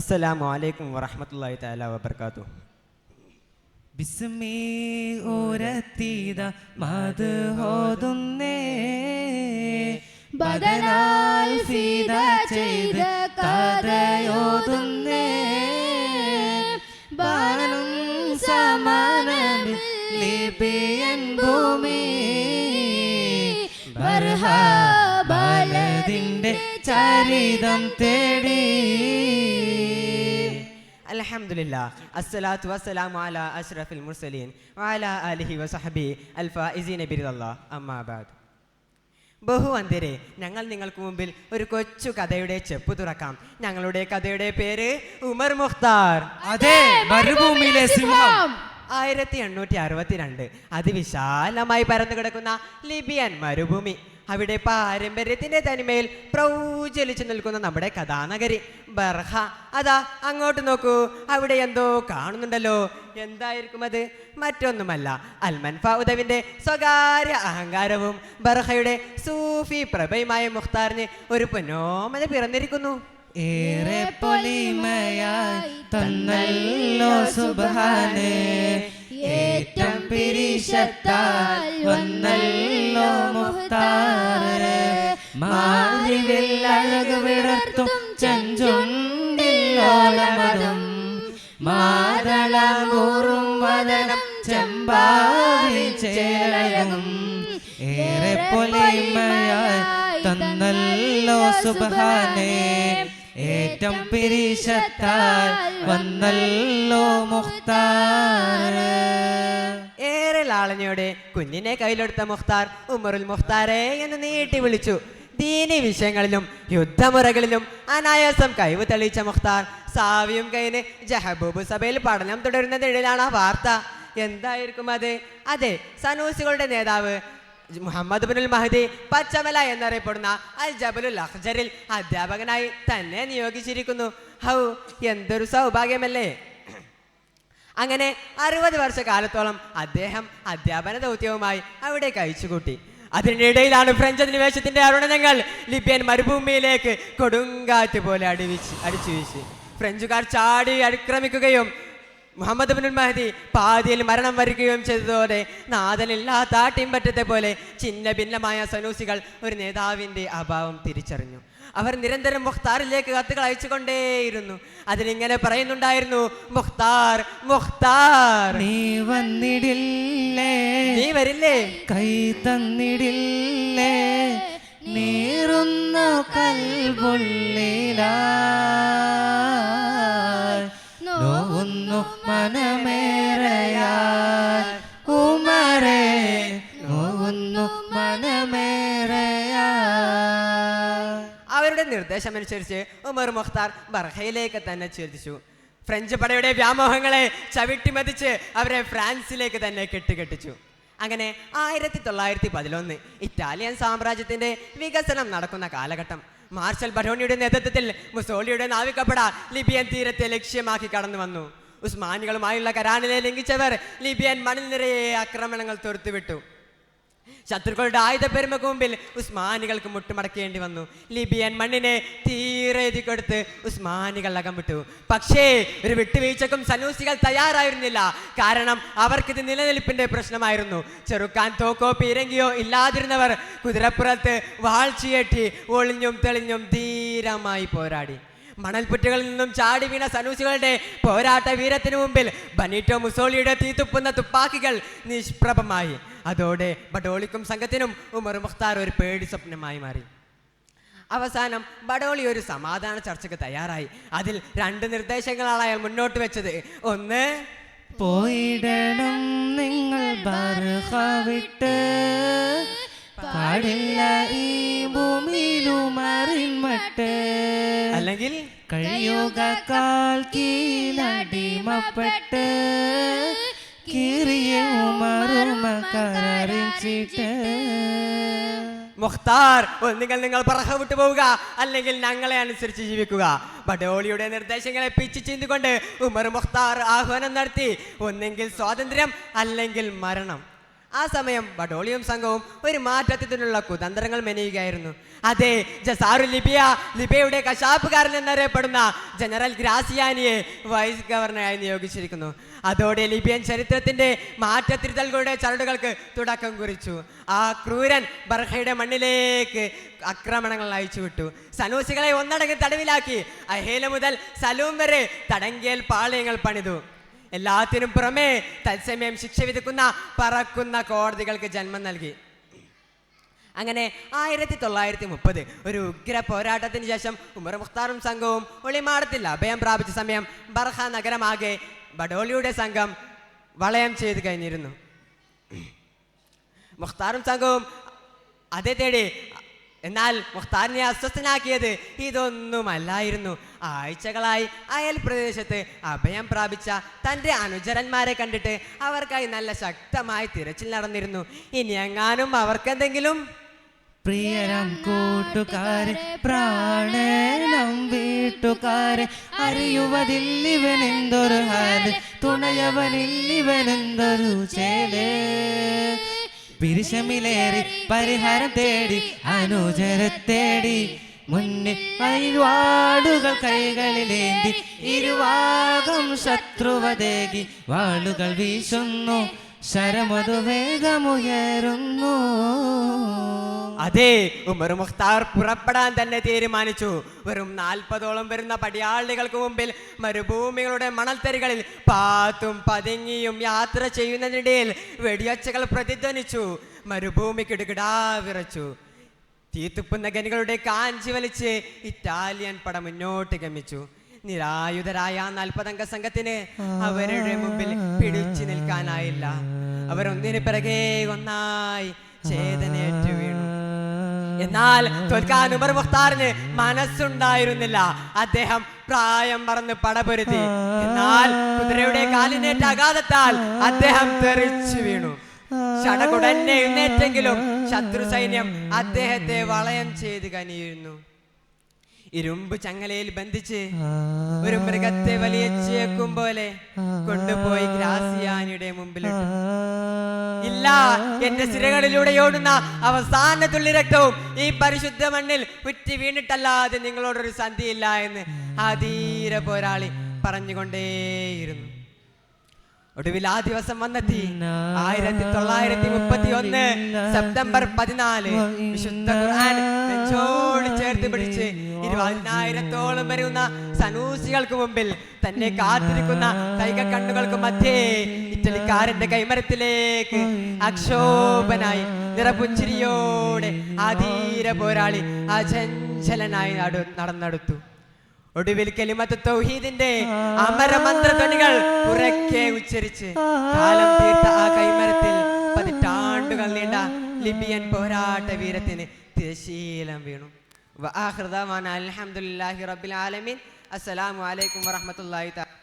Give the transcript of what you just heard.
അസ്സലാമു അലൈക്കും വറഹമത്തല്ലാഹി തആല വബർക്കാത്തു. ബിസ്മി ഓരത്തീത മത് ഹോതുന്നേ ബദലാൽ ലിപിയൻ ഭൂമി ബർഹ ബാലതിന്റെ ചരിതം തേടി. ബഹുവന്തിരെ ഞങ്ങൾ നിങ്ങൾക്ക് മുമ്പിൽ ഒരു കൊച്ചു കഥയുടെ ചെപ്പ് തുറക്കാം. ഞങ്ങളുടെ കഥയുടെ പേര് ഉമർ മുഖ്താർ. അതെ മരുഭൂമിയിലെ സിംഹം. ആയിരത്തി എണ്ണൂറ്റി അറുപത്തിരണ്ട്. അതിവിശാലമായി പരന്നു കിടക്കുന്ന ലിബിയൻ മരുഭൂമി. അവിടെ പാരമ്പര്യത്തിന്റെ തനിമയിൽ പ്രൗജ്വലിച്ചു നിൽക്കുന്ന നമ്മുടെ കഥാനഗരി ബർഹ. അതാ അങ്ങോട്ട് നോക്കൂ. അവിടെ എന്തോ കാണുന്നുണ്ടല്ലോ. എന്തായിരിക്കും അത്? മറ്റൊന്നുമല്ല. അൽമൻ ഫൗദവിന്റെ സ്വകാര്യ അഹങ്കാരവും ബർഹയുടെ സൂഫി പ്രഭയുമായ മുഖ്താറിന് ഒരു പൊന്നോമന പിറന്നിരിക്കുന്നു. ഏറെ പൊലിമയായി തന്നല്ലോ സുബാനേ ഏറ്റം പിരിശത്താൽ വന്നല്ലോ ഏറ്റം പിരീശത്താൽ വന്നല്ലോ ഏറെ ലാളനയോടെ കുഞ്ഞിനെ കയ്യിലെടുത്ത മുഖ്താർ ഉമറുൽ മുഖ്താരെ എന്ന് നീട്ടി വിളിച്ചു. ദീനി വിഷയങ്ങളിലും യുദ്ധമുറകളിലും അനായാസം കഴിവ് തെളിയിച്ച മുഖ്താർ സാവിയും കൈന് ജഹബൂബ് സഭയിൽ പഠനം തുടരുന്നതിനിടയിലാണ് ആ വാർത്ത. എന്തായിരിക്കും അത്? അതെ സനൂസികളുടെ നേതാവ് മുഹമ്മദ് ബിനുൽ മഹദി പച്ചമല എന്നറിയപ്പെടുന്ന അൽ ജബലുൽ അഹ്ജറിൽ അധ്യാപകനായി തന്നെ നിയോഗിച്ചിരിക്കുന്നു. ഹൗ എന്തൊരു സൗഭാഗ്യമല്ലേ? അങ്ങനെ അറുപത് വർഷക്കാലത്തോളം അദ്ദേഹം അധ്യാപന ദൗത്യവുമായി അവിടെ കഴിച്ചുകൂട്ടി. അതിനിടയിലാണ് ഫ്രഞ്ച് അധിനിവേശത്തിന്റെ അരുണനങ്ങൾ ലിബിയൻ മരുഭൂമിയിലേക്ക് കൊടുങ്കാറ്റ് പോലെ അടിവിച്ച് അടിച്ചു വീശി. ഫ്രഞ്ചുകാർ ചാടി അടിക്രമിക്കുകയും മുഹമ്മദ് ബിനുൽ മഹദി പാതിയിൽ മരണം വരികയും ചെയ്തതോടെ നാഥനില്ലാത്ത ആട്ടിൻപറ്റത്തെ പോലെ ചിന്ന ഭിന്നമായ സനൂസികൾ ഒരു നേതാവിന്റെ അഭാവം തിരിച്ചറിഞ്ഞു. അവർ നിരന്തരം മുഖ്താറിലേക്ക് കത്തുകൾ അയച്ചുകൊണ്ടേയിരുന്നു. അതിനിങ്ങനെ പറയുന്നുണ്ടായിരുന്നു മുഖ്താർ മുഖ്താർ. നീ വന്നിടില്ലേ? നീ വരില്ലേ? കൈ തന്നിടില്ലേ? നീറുന്ന കൽപുള്ളിലാ നോവുന്നു മനമേറയാ. നിർദ്ദേശമനുസരിച്ച് ഉമർ മുഖ്താർ ബർഹയിലേക്ക് തന്നെ ചേർത്തിച്ചു ഫ്രഞ്ച് പടയുടെ വ്യാമോഹങ്ങളെ ചവിട്ടിമതിച്ച് അവരെ ഫ്രാൻസിലേക്ക് തന്നെ കെട്ടുകെട്ടിച്ചു. അങ്ങനെ ആയിരത്തി തൊള്ളായിരത്തി പതിനൊന്ന് ഇറ്റാലിയൻ സാമ്രാജ്യത്തിന്റെ വികസനം നടക്കുന്ന കാലഘട്ടം. മാർഷൽ ബഡോണിയുടെ നേതൃത്വത്തിൽ മുസോളിയുടെ നാവികപ്പട ലിബിയൻ തീരത്തെ ലക്ഷ്യമാക്കി കടന്നു വന്നു. ഉസ്മാനികളുമായുള്ള കരാനിലെ ലംഘിച്ചവർ ലിബിയൻ മണൽ നിറയെ ആക്രമണങ്ങൾ തൊടുത്തുവിട്ടു. ശത്രുക്കളുടെ ആയുധപ്പെരുമക്ക് മുമ്പിൽ ഉസ്മാനികൾക്ക് മുട്ടുമടക്കേണ്ടി വന്നു. ലിബിയൻ മണ്ണിനെ തീരെ കൊടുത്ത് ഉസ്മാനികൾ അകം വിട്ടു പക്ഷേ ഒരു വിട്ടുവീഴ്ചക്കും സനൂസികൾ തയ്യാറായിരുന്നില്ല. കാരണം അവർക്കിത് നിലനിൽപ്പിന്റെ പ്രശ്നമായിരുന്നു. ചെറുക്കാൻ തോക്കോ പീരങ്കിയോ ഇല്ലാതിരുന്നവർ കുതിരപ്പുറത്ത് വാഴ്ചയേറ്റി ഒളിഞ്ഞും തെളിഞ്ഞും ധീരമായി പോരാടി. മണൽപ്പുറ്റുകളിൽ നിന്നും ചാടി വീണ സനൂസികളുടെ പോരാട്ട വീരത്തിനു മുമ്പിൽ ബനീറ്റോ മുസോളിയുടെ തീ തുപ്പുന്ന തുപ്പാക്കികൾ നിഷ്പ്രഭമായി. അതോടെ ബഡോളിക്കും സംഘത്തിനും ഉമർ മുഖ്താർ ഒരു പേടി സ്വപ്നമായി മാറി. അവസാനം ബഡോളി ഒരു സമാധാന ചർച്ചയ്ക്ക് തയ്യാറായി. അതിൽ രണ്ട് നിർദ്ദേശങ്ങളാണ് അയാൾ മുന്നോട്ട് വെച്ചത്. ഒന്ന് പോയിടണം നിങ്ങൾ വിട്ട് പാടില്ല ഈ ഭൂമിയിലുമറിമട്ട് അല്ലെങ്കിൽ കഴിയുക കാൽ കീഴടിമപ്പെട്ട്. ഉമറുമ കരറിച്ചിട്ട് മുഖ്താർ ഒന്നുകിൽ നിങ്ങൾ പറഹ വിട്ടു പോവുക. അല്ലെങ്കിൽ ഞങ്ങളെ അനുസരിച്ച് ജീവിക്കുക. ബഡോളിയുടെ നിർദ്ദേശങ്ങളെ പിച്ച് ചിന്തിക്കൊണ്ട് ഉമർ മുഖ്താർ ആഹ്വാനം നടത്തി. ഒന്നെങ്കിൽ സ്വാതന്ത്ര്യം അല്ലെങ്കിൽ മരണം. ആ സമയം ബഡോളിയും സംഘവും ഒരു മാറ്റത്തിനുള്ള കുതന്ത്രങ്ങൾ മെനയുകയായിരുന്നു. അതെ ജസാറു ലിബിയ ലിബിയയുടെ കശാപ്പുകാരൻ എന്നറിയപ്പെടുന്ന ജനറൽ ഗ്രാസിയാനിയെ വൈസ് ഗവർണറായി നിയോഗിച്ചിരിക്കുന്നു. അതോടെ ലിബിയൻ ചരിത്രത്തിന്റെ മാറ്റത്തിരുത്തലുകളുടെ ചരടുകൾക്ക് തുടക്കം കുറിച്ചു. ആ ക്രൂരൻ ബർഹയുടെ മണ്ണിലേക്ക് ആക്രമണങ്ങൾ അയച്ചുവിട്ടു. സനൂസികളെ ഒന്നടങ്ക് തടവിലാക്കി. അഹേല മുതൽ സലൂം വരെ തടങ്കേൽ പാളയങ്ങൾ പണിതു. എല്ലാത്തിനും പുറമേ തത്സമയം ശിക്ഷ വിധിക്കുന്ന പറക്കുന്ന കോടതികൾക്ക് ജന്മം നൽകി. അങ്ങനെ ആയിരത്തി തൊള്ളായിരത്തി മുപ്പത് ഒരു ഉഗ്ര പോരാട്ടത്തിന് ശേഷം ഉമർ മുഖ്താറും സംഘവും ഒളിമാടത്തിൽ അഭയം പ്രാപിച്ച സമയം ബർഹ നഗരമാകെ ബഡോളിയുടെ സംഘം വളയം ചെയ്ത് കഴിഞ്ഞിരുന്നു. മുഖ്താറും സംഘവും അതേ തേടി എന്നാൽ മുഖ്താറിനെ അസ്വസ്ഥനാക്കിയത് ഇതൊന്നുമല്ലായിരുന്നു. ആഴ്ചകളായി അയൽ പ്രദേശത്ത് അഭയം പ്രാപിച്ച തന്റെ അനുചരന്മാരെ കണ്ടിട്ട് അവർക്കായി നല്ല ശക്തമായി തിരച്ചിൽ നടന്നിരുന്നു. ഇനി എങ്ങാനും അവർക്കെന്തെങ്കിലും? പ്രിയരം കൂട്ടുകാരെ പ്രാണനം വീട്ടുകാരെ അറിയുവതില്ലിവനെന്തൊരു ഹാൽ തുണയവനില്ലിവനെന്തൊരു ചേൽ. പിരിശമിലേറി പരിഹാരം തേടി അനുചര തേടി മുന്നിൽ വൈവാടുകൾ കൈകളിലേന്തി ഇരുവാകം ശത്രുവതേകി വാളുകൾ വീശുന്നു. ശരമതു വേഗമുയരുന്നു. അതെ ഉമർ മുഖ്താർ പുറപ്പെടാൻ തന്നെ തീരുമാനിച്ചു. വെറും നാൽപ്പതോളം വരുന്ന പടിയാളികൾക്ക് മുമ്പിൽ മരുഭൂമികളുടെ മണൽത്തരികളിൽ പാത്തും പതുങ്ങിയും യാത്ര ചെയ്യുന്നതിനിടയിൽ വെടിയൊച്ചകൾ പ്രതിധ്വനിച്ചു. മരുഭൂമി കിടുകിടാ വിറച്ചു. തീത്തുപ്പുന്ന ഗനികളുടെ കാഞ്ചി വലിച്ച് ഇറ്റാലിയൻ പട മുന്നോട്ട് ഗമിച്ചു. നിരായുധരായ ആ നാൽപ്പതംഗ സംഘത്തിന് അവരുടെ മുമ്പിൽ പിടിച്ചു നിൽക്കാനായില്ല. അവരൊന്നിന് പിറകെ ഒന്നായി ചേതനേറ്റു വീണു. എന്നാൽ തോൽക്കാൻ ഉമർ മുഖ്താറിന് മനസ്സുണ്ടായിരുന്നില്ല. അദ്ദേഹം പ്രായം മറന്ന് പടപൊരുതി. എന്നാൽ കുതിരയുടെ കാലിനേറ്റ ആഘാതത്താൽ അദ്ദേഹം തെറിച്ചു വീണു. ചടകുടന്നെ എഴുന്നേറ്റെങ്കിലും ശത്രു സൈന്യം അദ്ദേഹത്തെ വളയം ചെയ്ത് കനിയിരുന്നു ഇരുമ്പ് ചങ്ങലയിൽ ബന്ധിച്ച് ഒരു മൃഗത്തെ വലിയ ചേക്കും പോലെ കൊണ്ടുപോയി ഗ്രാസിയാനിയുടെ മുമ്പിലിട്ടു. ഇല്ല എന്റെ സിരകളിലൂടെ ഓടുന്ന അവസാന തുള്ളി രക്തവും ഈ പരിശുദ്ധ മണ്ണിൽ ഉറ്റി വീണിട്ടല്ലാതെ നിങ്ങളോടൊരു സന്ധിയില്ല എന്ന് ആ ധീര പോരാളി പറഞ്ഞുകൊണ്ടേയിരുന്നു. ഒടുവിൽ ആ ദിവസം വന്നെത്തി. ആയിരത്തി തൊള്ളായിരത്തി മുപ്പത്തി ഒന്ന് സെപ്റ്റംബർ പതിനാല് വിശുദ്ധ ഖുർആൻ നെഞ്ചോട് ചേർത്ത് പിടിച്ച് ഇരുപതിനായിരത്തോളം വരുന്ന സനൂസികൾക്ക് മുമ്പിൽ തന്നെ കാത്തിരിക്കുന്ന തൈക കണ്ണുകൾക്ക് മധ്യേ ഇറ്റലിക്കാരന്റെ കൈമരത്തിലേക്ക് അക്ഷോഭനായി നിറപുഞ്ചിരിയോടെ ആധീര പോരാളി അചഞ്ചലനായി നടന്നെടുത്തു. ഒടുവിൽ കെലിമത്ത് തൗഹീദിന്റെ അമരമന്ത്ര ധ്വനികൾ ഉറക്കെ ഉച്ചരിച്ച് കാലം തീർത്ത ആ കൈമരത്തിൽ പതിറ്റാണ്ടുകൾ നീണ്ട ലിബിയൻ പോരാട്ട വീരത്തിന് തിരശീലം വീണു. അലഹമുല്ലാഹി റബിൻ ആലമീൻ. അസ്സലാമു അലൈക്കും വറഹ്മത്തുള്ളാഹി തആല